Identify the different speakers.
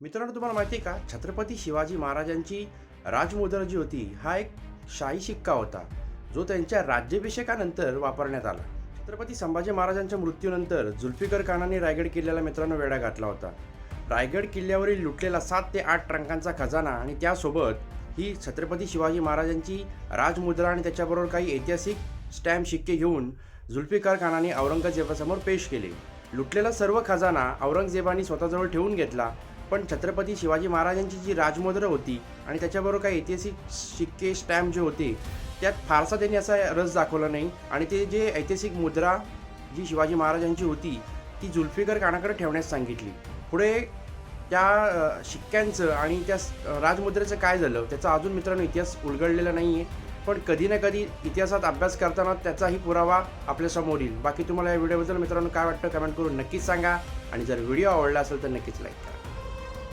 Speaker 1: मित्रांनो तुम्हाला माहिती आहे का? छत्रपती शिवाजी महाराजांची राजमुद्रा जी होती हा एक शाही शिक्का होता जो त्यांच्या राज्याभिषेकानंतर वापरण्यात आला. छत्रपती संभाजी महाराजांच्या मृत्यूनंतर जुल्फिकर खानाने रायगड किल्ल्याला मित्रांनो वेढा घातला होता. रायगड किल्ल्यावरील लुटलेला सात ते आठ ट्रंकांचा खजाना आणि त्यासोबत ही छत्रपती शिवाजी महाराजांची राजमुद्रा आणि त्याच्याबरोबर काही ऐतिहासिक स्टॅम्प शिक्के घेऊन जुल्फिकार खानाने औरंगजेबासमोर पेश केले. लुटलेला सर्व खजाना औरंगजेबाने स्वतःजवळ ठेवून घेतला. पण छत्रपती शिवाजी महाराजांची जी राजमुद्रा होती आणि त्याच्याबरोबर काही ऐतिहासिक शिक्के स्टॅम्प जे होते त्यात फारसा त्यांनी असा रस दाखवला नाही. आणि ते जे ऐतिहासिक मुद्रा जी शिवाजी महाराजांची होती ती जुल्फिकर कानाकडे ठेवण्यास सांगितली. पुढे त्या शिक्क्यांचं आणि त्या राजमुद्रेचं काय झालं त्याचा अजून मित्रांनो इतिहास उलगडलेला नाही आहे पण कधी ना कधी इतिहासात अभ्यास करताना त्याचाही पुरावा आपल्यासमोर येईल. बाकी तुम्हाला या व्हिडिओबद्दल मित्रांनो काय वाटतं कमेंट करून नक्कीच सांगा. आणि जर व्हिडिओ आवडला असेल तर नक्कीच लाईक करा.